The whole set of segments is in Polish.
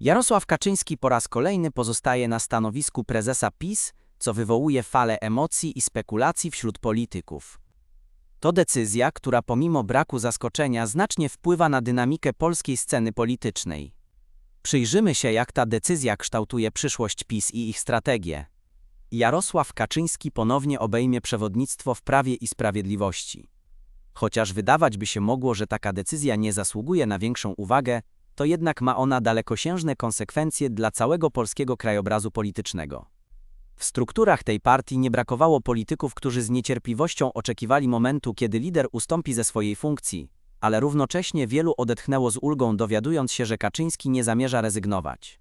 Jarosław Kaczyński po raz kolejny pozostaje na stanowisku prezesa PiS, co wywołuje falę emocji i spekulacji wśród polityków. To decyzja, która pomimo braku zaskoczenia znacznie wpływa na dynamikę polskiej sceny politycznej. Przyjrzymy się, jak ta decyzja kształtuje przyszłość PiS i ich strategię. Jarosław Kaczyński ponownie obejmie przewodnictwo w Prawie i Sprawiedliwości. Chociaż wydawać by się mogło, że taka decyzja nie zasługuje na większą uwagę, to jednak ma ona dalekosiężne konsekwencje dla całego polskiego krajobrazu politycznego. W strukturach tej partii nie brakowało polityków, którzy z niecierpliwością oczekiwali momentu, kiedy lider ustąpi ze swojej funkcji, ale równocześnie wielu odetchnęło z ulgą, dowiadując się, że Kaczyński nie zamierza rezygnować.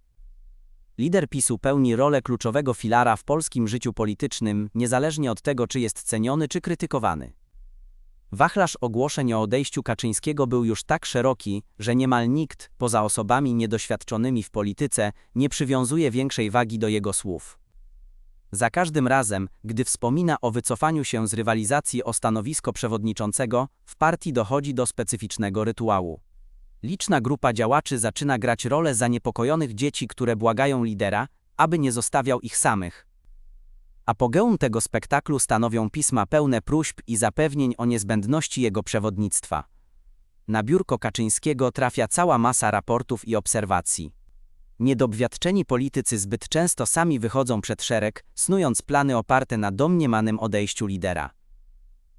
Lider PiSu pełni rolę kluczowego filara w polskim życiu politycznym, niezależnie od tego, czy jest ceniony czy krytykowany. Wachlarz ogłoszeń o odejściu Kaczyńskiego był już tak szeroki, że niemal nikt, poza osobami niedoświadczonymi w polityce, nie przywiązuje większej wagi do jego słów. Za każdym razem, gdy wspomina o wycofaniu się z rywalizacji o stanowisko przewodniczącego, w partii dochodzi do specyficznego rytuału. Liczna grupa działaczy zaczyna grać rolę zaniepokojonych dzieci, które błagają lidera, aby nie zostawiał ich samych. Apogeum tego spektaklu stanowią pisma pełne próśb i zapewnień o niezbędności jego przewodnictwa. Na biurko Kaczyńskiego trafia cała masa raportów i obserwacji. Niedobwiadczeni politycy zbyt często sami wychodzą przed szereg, snując plany oparte na domniemanym odejściu lidera.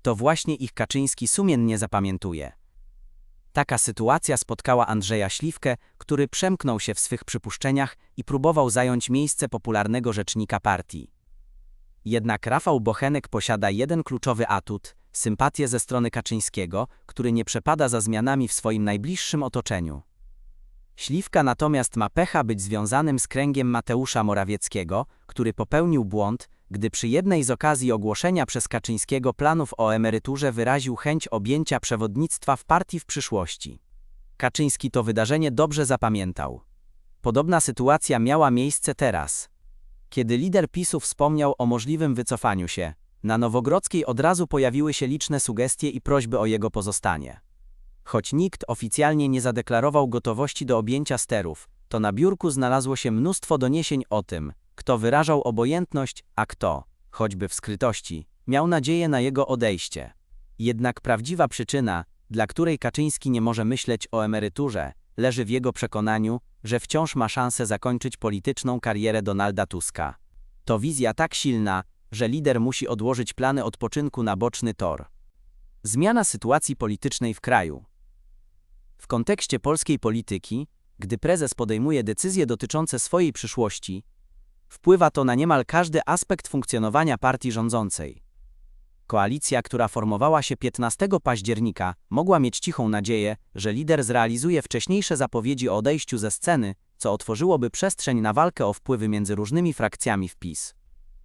To właśnie ich Kaczyński sumiennie zapamiętuje. Taka sytuacja spotkała Andrzeja Śliwkę, który przemknął się w swych przypuszczeniach i próbował zająć miejsce popularnego rzecznika partii. Jednak Rafał Bochenek posiada jeden kluczowy atut sympatię ze strony Kaczyńskiego, który nie przepada za zmianami w swoim najbliższym otoczeniu. Śliwka natomiast ma pecha być związanym z kręgiem Mateusza Morawieckiego, który popełnił błąd, gdy przy jednej z okazji ogłoszenia przez Kaczyńskiego planów o emeryturze wyraził chęć objęcia przewodnictwa w partii w przyszłości. Kaczyński to wydarzenie dobrze zapamiętał. Podobna sytuacja miała miejsce teraz. Kiedy lider PiSu wspomniał o możliwym wycofaniu się, na Nowogrodzkiej od razu pojawiły się liczne sugestie i prośby o jego pozostanie. Choć nikt oficjalnie nie zadeklarował gotowości do objęcia sterów, to na biurku znalazło się mnóstwo doniesień o tym, kto wyrażał obojętność, a kto, choćby w skrytości, miał nadzieję na jego odejście. Jednak prawdziwa przyczyna, dla której Kaczyński nie może myśleć o emeryturze, leży w jego przekonaniu, że wciąż ma szansę zakończyć polityczną karierę Donalda Tuska. To wizja tak silna, że lider musi odłożyć plany odpoczynku na boczny tor. Zmiana sytuacji politycznej w kraju. W kontekście polskiej polityki, gdy prezes podejmuje decyzje dotyczące swojej przyszłości, wpływa to na niemal każdy aspekt funkcjonowania partii rządzącej. Koalicja, która formowała się 15 października, mogła mieć cichą nadzieję, że lider zrealizuje wcześniejsze zapowiedzi o odejściu ze sceny, co otworzyłoby przestrzeń na walkę o wpływy między różnymi frakcjami w PiS.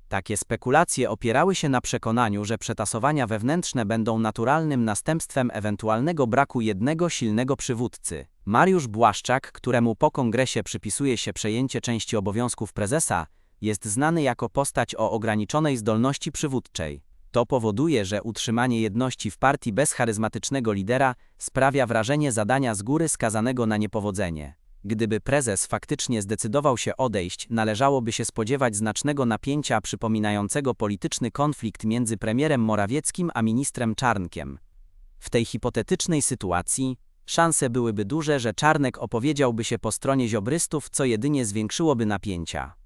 Takie spekulacje opierały się na przekonaniu, że przetasowania wewnętrzne będą naturalnym następstwem ewentualnego braku jednego silnego przywódcy. Mariusz Błaszczak, któremu po kongresie przypisuje się przejęcie części obowiązków prezesa, jest znany jako postać o ograniczonej zdolności przywódczej. To powoduje, że utrzymanie jedności w partii bez charyzmatycznego lidera sprawia wrażenie zadania z góry skazanego na niepowodzenie. Gdyby prezes faktycznie zdecydował się odejść, należałoby się spodziewać znacznego napięcia przypominającego polityczny konflikt między premierem Morawieckim a ministrem Czarnkiem. W tej hipotetycznej sytuacji szanse byłyby duże, że Czarnek opowiedziałby się po stronie ziobrystów, co jedynie zwiększyłoby napięcia.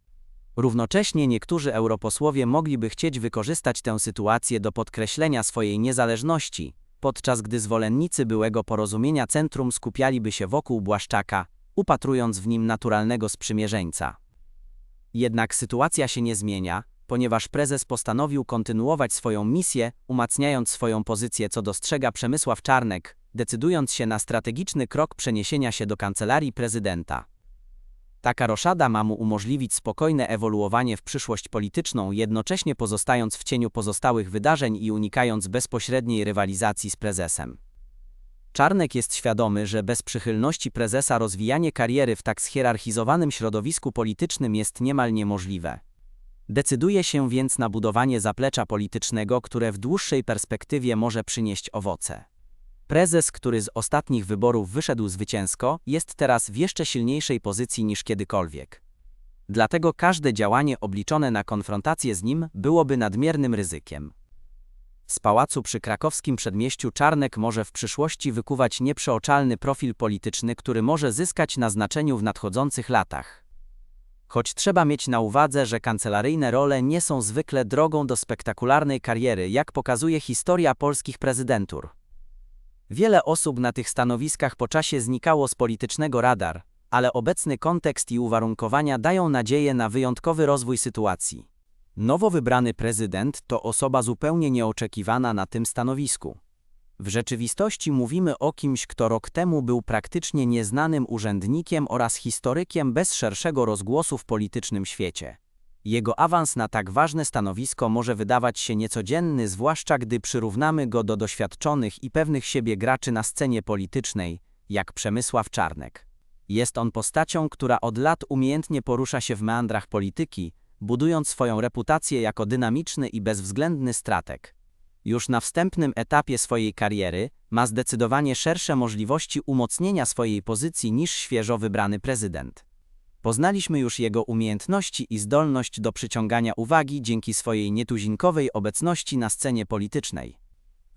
Równocześnie niektórzy europosłowie mogliby chcieć wykorzystać tę sytuację do podkreślenia swojej niezależności, podczas gdy zwolennicy byłego porozumienia centrum skupialiby się wokół Błaszczaka, upatrując w nim naturalnego sprzymierzeńca. Jednak sytuacja się nie zmienia, ponieważ prezes postanowił kontynuować swoją misję, umacniając swoją pozycję co dostrzega Przemysław Czarnek, decydując się na strategiczny krok przeniesienia się do kancelarii prezydenta. Taka roszada ma mu umożliwić spokojne ewoluowanie w przyszłość polityczną, jednocześnie pozostając w cieniu pozostałych wydarzeń i unikając bezpośredniej rywalizacji z prezesem. Czarnek jest świadomy, że bez przychylności prezesa rozwijanie kariery w tak schierarchizowanym środowisku politycznym jest niemal niemożliwe. Decyduje się więc na budowanie zaplecza politycznego, które w dłuższej perspektywie może przynieść owoce. Prezes, który z ostatnich wyborów wyszedł zwycięsko, jest teraz w jeszcze silniejszej pozycji niż kiedykolwiek. Dlatego każde działanie obliczone na konfrontację z nim byłoby nadmiernym ryzykiem. Z pałacu przy krakowskim przedmieściu Czarnek może w przyszłości wykuwać nieprzeoczalny profil polityczny, który może zyskać na znaczeniu w nadchodzących latach. Choć trzeba mieć na uwadze, że kancelaryjne role nie są zwykle drogą do spektakularnej kariery, jak pokazuje historia polskich prezydentur. Wiele osób na tych stanowiskach po czasie znikało z politycznego radar, ale obecny kontekst i uwarunkowania dają nadzieję na wyjątkowy rozwój sytuacji. Nowo wybrany prezydent to osoba zupełnie nieoczekiwana na tym stanowisku. W rzeczywistości mówimy o kimś, kto rok temu był praktycznie nieznanym urzędnikiem oraz historykiem bez szerszego rozgłosu w politycznym świecie. Jego awans na tak ważne stanowisko może wydawać się niecodzienny, zwłaszcza gdy przyrównamy go do doświadczonych i pewnych siebie graczy na scenie politycznej, jak Przemysław Czarnek. Jest on postacią, która od lat umiejętnie porusza się w meandrach polityki, budując swoją reputację jako dynamiczny i bezwzględny strateg. Już na wstępnym etapie swojej kariery ma zdecydowanie szersze możliwości umocnienia swojej pozycji niż świeżo wybrany prezydent. Poznaliśmy już jego umiejętności i zdolność do przyciągania uwagi dzięki swojej nietuzinkowej obecności na scenie politycznej.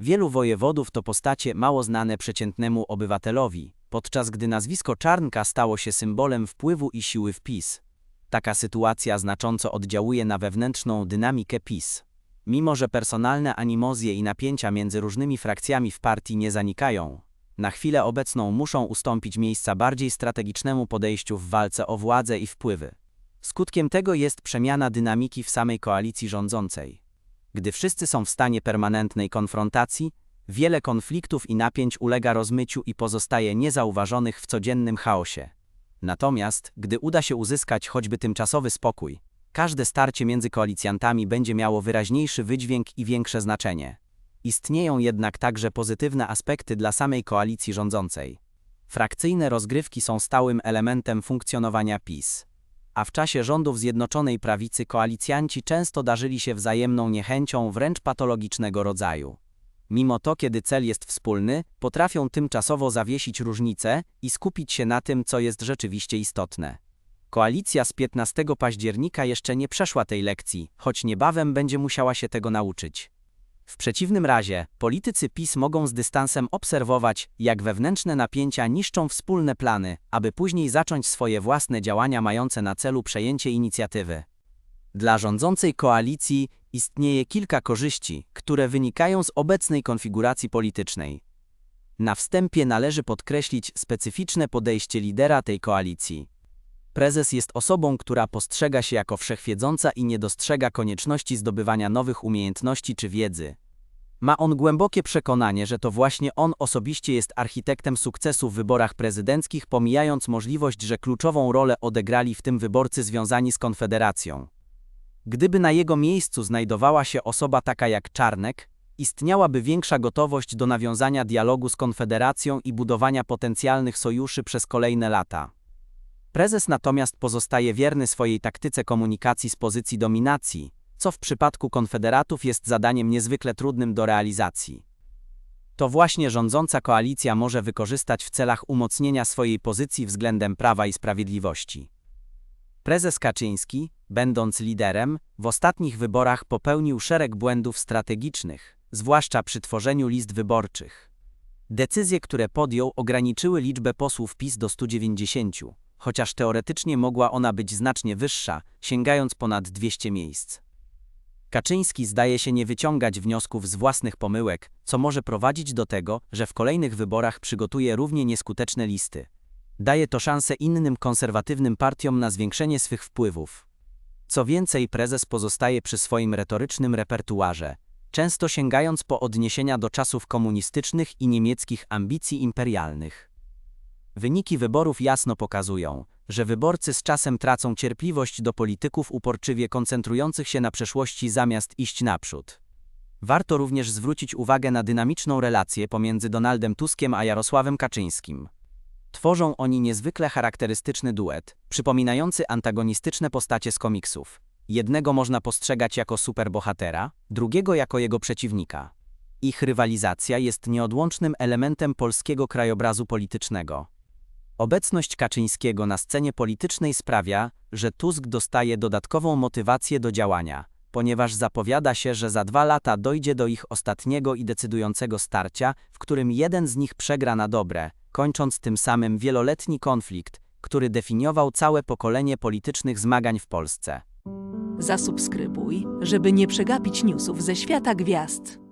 Wielu wojewodów to postacie mało znane przeciętnemu obywatelowi, podczas gdy nazwisko Czarnka stało się symbolem wpływu i siły w PiS. Taka sytuacja znacząco oddziałuje na wewnętrzną dynamikę PiS. Mimo, że personalne animozje i napięcia między różnymi frakcjami w partii nie zanikają, na chwilę obecną muszą ustąpić miejsca bardziej strategicznemu podejściu w walce o władzę i wpływy. Skutkiem tego jest przemiana dynamiki w samej koalicji rządzącej. Gdy wszyscy są w stanie permanentnej konfrontacji, wiele konfliktów i napięć ulega rozmyciu i pozostaje niezauważonych w codziennym chaosie. Natomiast, gdy uda się uzyskać choćby tymczasowy spokój, każde starcie między koalicjantami będzie miało wyraźniejszy wydźwięk i większe znaczenie. Istnieją jednak także pozytywne aspekty dla samej koalicji rządzącej. Frakcyjne rozgrywki są stałym elementem funkcjonowania PiS. A w czasie rządów Zjednoczonej Prawicy koalicjanci często darzyli się wzajemną niechęcią wręcz patologicznego rodzaju. Mimo to, kiedy cel jest wspólny, potrafią tymczasowo zawiesić różnice i skupić się na tym, co jest rzeczywiście istotne. Koalicja z 15 października jeszcze nie przeszła tej lekcji, choć niebawem będzie musiała się tego nauczyć. W przeciwnym razie, politycy PiS mogą z dystansem obserwować, jak wewnętrzne napięcia niszczą wspólne plany, aby później zacząć swoje własne działania mające na celu przejęcie inicjatywy. Dla rządzącej koalicji istnieje kilka korzyści, które wynikają z obecnej konfiguracji politycznej. Na wstępie należy podkreślić specyficzne podejście lidera tej koalicji. Prezes jest osobą, która postrzega się jako wszechwiedząca i nie dostrzega konieczności zdobywania nowych umiejętności czy wiedzy. Ma on głębokie przekonanie, że to właśnie on osobiście jest architektem sukcesu w wyborach prezydenckich, pomijając możliwość, że kluczową rolę odegrali w tym wyborcy związani z Konfederacją. Gdyby na jego miejscu znajdowała się osoba taka jak Czarnek, istniałaby większa gotowość do nawiązania dialogu z Konfederacją i budowania potencjalnych sojuszy przez kolejne lata. Prezes natomiast pozostaje wierny swojej taktyce komunikacji z pozycji dominacji, co w przypadku konfederatów jest zadaniem niezwykle trudnym do realizacji. To właśnie rządząca koalicja może wykorzystać w celach umocnienia swojej pozycji względem prawa i sprawiedliwości. Prezes Kaczyński, będąc liderem, w ostatnich wyborach popełnił szereg błędów strategicznych, zwłaszcza przy tworzeniu list wyborczych. Decyzje, które podjął, ograniczyły liczbę posłów PiS do 190, chociaż teoretycznie mogła ona być znacznie wyższa, sięgając ponad 200 miejsc. Kaczyński zdaje się nie wyciągać wniosków z własnych pomyłek, co może prowadzić do tego, że w kolejnych wyborach przygotuje równie nieskuteczne listy. Daje to szansę innym konserwatywnym partiom na zwiększenie swych wpływów. Co więcej, prezes pozostaje przy swoim retorycznym repertuarze, często sięgając po odniesienia do czasów komunistycznych i niemieckich ambicji imperialnych. Wyniki wyborów jasno pokazują, że wyborcy z czasem tracą cierpliwość do polityków uporczywie koncentrujących się na przeszłości zamiast iść naprzód. Warto również zwrócić uwagę na dynamiczną relację pomiędzy Donaldem Tuskiem a Jarosławem Kaczyńskim. Tworzą oni niezwykle charakterystyczny duet, przypominający antagonistyczne postacie z komiksów. Jednego można postrzegać jako superbohatera, drugiego jako jego przeciwnika. Ich rywalizacja jest nieodłącznym elementem polskiego krajobrazu politycznego. Obecność Kaczyńskiego na scenie politycznej sprawia, że Tusk dostaje dodatkową motywację do działania, ponieważ zapowiada się, że za dwa lata dojdzie do ich ostatniego i decydującego starcia, w którym jeden z nich przegra na dobre, kończąc tym samym wieloletni konflikt, który definiował całe pokolenie politycznych zmagań w Polsce. Zasubskrybuj, żeby nie przegapić newsów ze świata gwiazd.